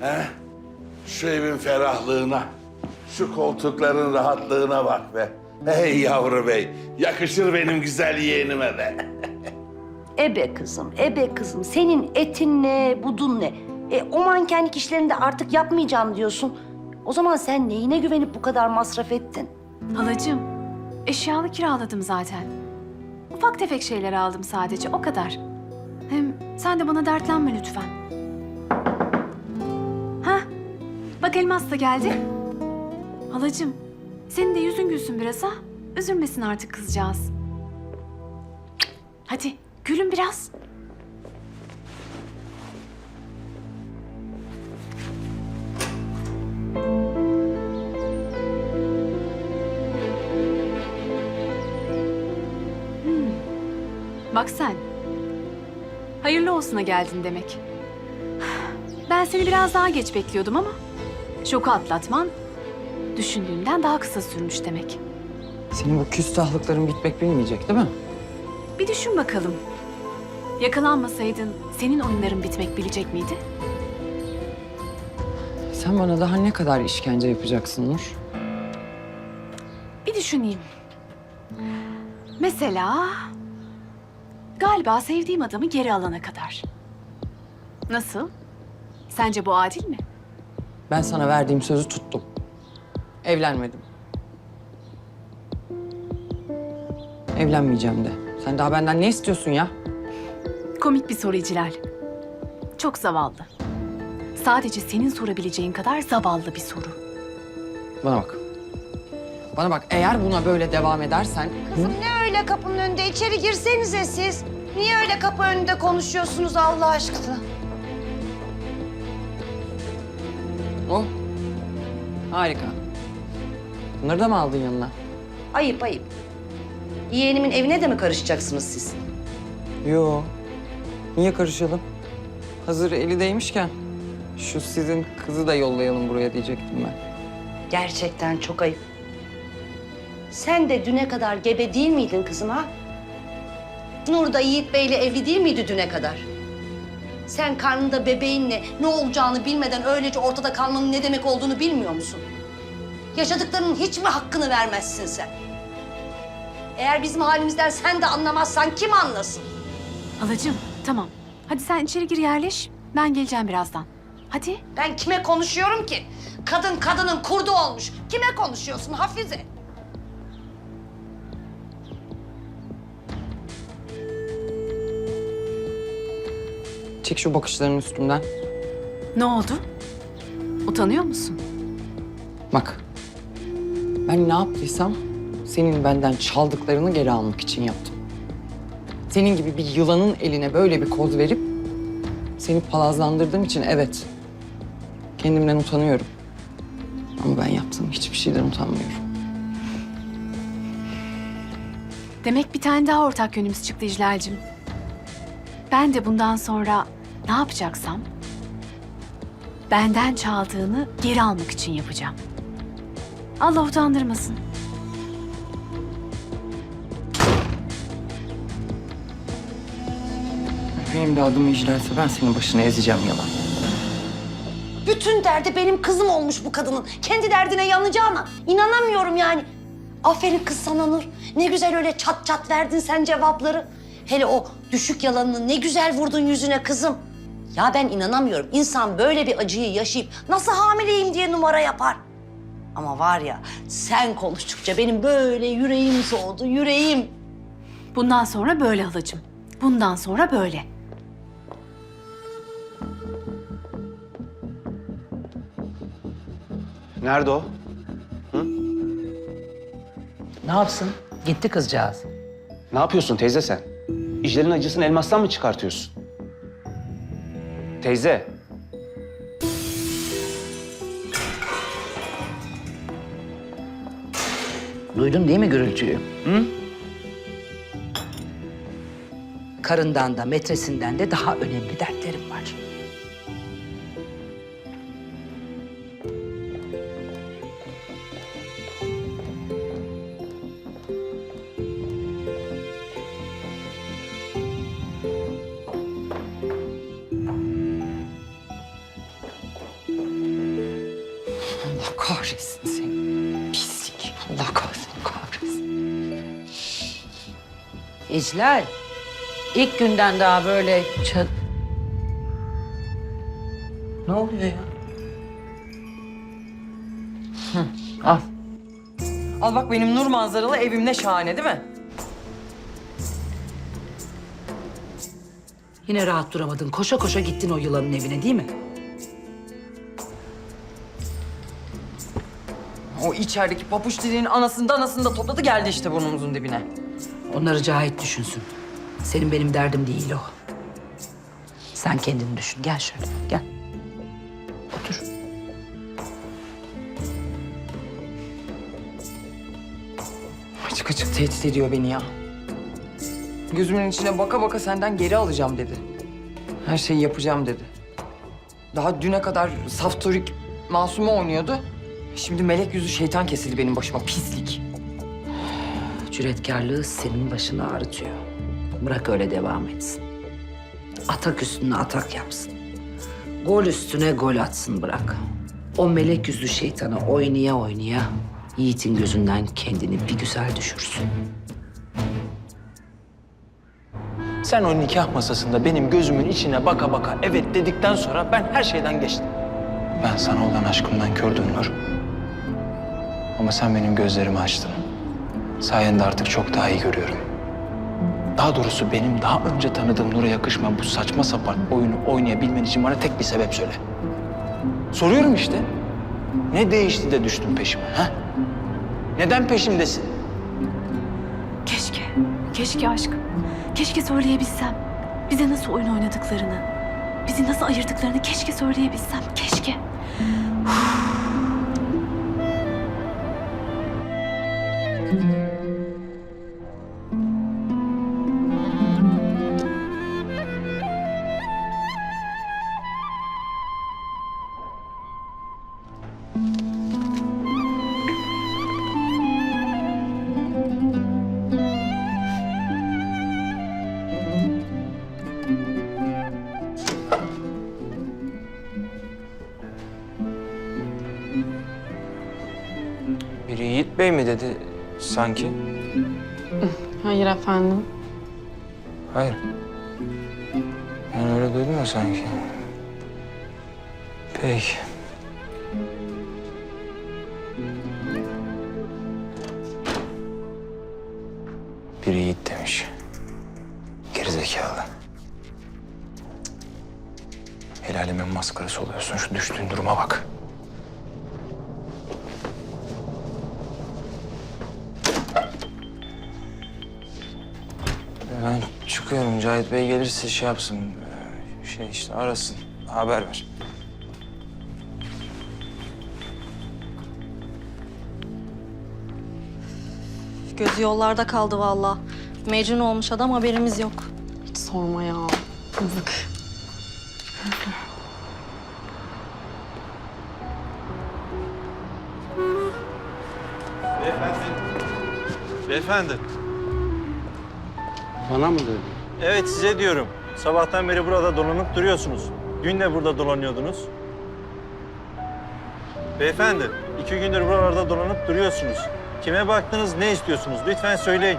He? Şu evin ferahlığına, şu koltukların rahatlığına bak be. Hey yavru bey, yakışır benim güzel yeğenime be. Ebe kızım, ebe kızım. Senin etin ne, budun ne? E, o mankenlik işlerini de artık yapmayacağım diyorsun. O zaman sen neyine güvenip bu kadar masraf ettin? Halacığım, eşyalı kiraladım zaten. Ufak tefek şeyler aldım sadece, o kadar. Hem sen de bana dertlenme lütfen. Bak Elmas da geldi. Halacığım, senin de yüzün gülsün biraz ha. Üzülmesin artık kızcağız. Hadi, gülün biraz. Bak sen. Hayırlı olsuna geldin demek. Ben seni biraz daha geç bekliyordum ama şoku atlatman düşündüğümden daha kısa sürmüş demek. Senin bu küstahlıkların bitmek bilmeyecek değil mi? Bir düşün bakalım. Yakalanmasaydın senin oyunların bitmek bilecek miydi? Sen bana daha ne kadar işkence yapacaksın Nur? Bir düşüneyim. Mesela galiba sevdiğim adamı geri alana kadar. Nasıl? Sence bu adil mi? Ben sana verdiğim sözü tuttum. Evlenmedim. Evlenmeyeceğim de. Sen daha benden ne istiyorsun ya? Komik bir soru İcilal. Çok zavallı. Sadece senin sorabileceğin kadar zavallı bir soru. Bana bak. Bana bak eğer buna böyle devam edersen... Kızım ne öyle kapının önünde? İçeri girsenize siz. Niye öyle kapı önünde konuşuyorsunuz Allah aşkına? Oh. Harika. Bunları da mı aldın yanına? Ayıp ayıp. Yeğenimin evine de mi karışacaksınız siz? Yo. Niye karışalım? Hazır eli değmişken şu sizin kızı da yollayalım buraya diyecektim ben. Gerçekten çok ayıp. Sen de düne kadar gebe değil miydin kızım ha? Nur da Yiğit Bey'le evli değil miydi düne kadar? Sen karnında bebeğinle ne olacağını bilmeden öylece ortada kalmanın ne demek olduğunu bilmiyor musun? Yaşadıklarının hiç mi hakkını vermezsin sen? Eğer bizim halimizden sen de anlamazsan kim anlasın? Halacığım tamam. Hadi sen içeri gir yerleş. Ben geleceğim birazdan. Hadi. Ben kime konuşuyorum ki? Kadın kadının kurdu olmuş. Kime konuşuyorsun Hafize? Çek şu bakışlarının üstümden. Ne oldu? Utanıyor musun? Bak. Ben ne yaptıysam senin benden çaldıklarını geri almak için yaptım. Senin gibi bir yılanın eline böyle bir koz verip seni palazlandırdığım için evet. Kendimden utanıyorum. Ama ben yaptığım hiçbir şeyden utanmıyorum. Demek bir tane daha ortak yönümüz çıktı İclal'cim. Ben de bundan sonra ne yapacaksam benden çaldığını geri almak için yapacağım. Allah utandırmasın. Benim de adım icraysa ben senin başını ezeceğim yalan. Bütün derdi benim kızım olmuş bu kadının. Kendi derdine yanacağına inanamıyorum yani. Aferin kız sana Nur. Ne güzel öyle çat çat verdin sen cevapları. Hele o düşük yalanını ne güzel vurdun yüzüne kızım. Ya ben inanamıyorum. İnsan böyle bir acıyı yaşayıp nasıl hamileyim diye numara yapar. Ama var ya sen konuştukça benim böyle yüreğim soğudu, yüreğim. Bundan sonra böyle halacığım. Bundan sonra böyle. Nerede o? Ne yapsın? Gitti kızcağız. Ne yapıyorsun teyze sen? İclerin acısını elmastan mı çıkartıyorsun? Teyze. Duydun değil mi gürültüyü? Hı? Karından da metresinden de daha önemli dertlerim var. Kahretsin seni. Pislik. Allah kahretsin, kahretsin. İclal, ilk günden daha böyle ça- Ne oluyor ya? Al. Al bak benim nur manzaralı evim ne şahane değil mi? Yine rahat duramadın. Koşa koşa gittin o yılanın evine değil mi? O içerideki papuç dilinin anasını da anasını da topladı geldi işte burnumuzun dibine. Onları Cahit düşünsün. Senin benim derdim değil o. Sen kendini düşün. Gel şöyle, gel. Otur. Açık açık tehdit ediyor beni ya. Gözümün içine baka baka senden geri alacağım dedi. Her şeyi yapacağım dedi. Daha düne kadar saftorik masumu oynuyordu. Şimdi melek yüzü şeytan kesildi benim başıma pislik. Cüretkarlığı senin başını ağrıtıyor. Bırak öyle devam etsin. Atak üstüne atak yapsın. Gol üstüne gol atsın bırak. O melek yüzlü şeytanı oynaya oynaya Yiğit'in gözünden kendini bir güzel düşürsün. Sen o nikah masasında benim gözümün içine baka baka evet dedikten sonra ben her şeyden geçtim. Ben sana olan aşkımdan kördüm Nur. Ama sen benim gözlerimi açtın. Sayende artık çok daha iyi görüyorum. Daha doğrusu benim daha önce tanıdığım Nur'a yakışmayan bu saçma sapan oyunu oynayabilmen için bana tek bir sebep söyle. Soruyorum işte. Ne değişti de düştün peşime ha? Neden peşimdesin? Keşke, keşke aşkım. Keşke söyleyebilsem. Bize nasıl oyun oynadıklarını, bizi nasıl ayırdıklarını keşke söyleyebilsem. Keşke. Biri Yiğit Bey mi dedi sanki? Hayır efendim. Hayır. Ben öyle duydum ya sanki. Peki. Biri Yiğit demiş. Gerizekalı. El alemin maskarası oluyorsun. Şu düştüğün duruma bak. Çıkıyorum. Cahit Bey gelirse şey yapsın. ee, Şey işte arasın. Haber ver. Gözü yollarda kaldı valla. Mecnun olmuş adam haberimiz yok. Hiç sorma ya. Yazık. Beyefendi. Bana mı dedi? Evet size diyorum. Sabahtan beri burada dolanıp duruyorsunuz. Dün de burada dolanıyordunuz. Beyefendi, iki gündür buralarda dolanıp duruyorsunuz. Kime baktınız, ne istiyorsunuz? Lütfen söyleyin.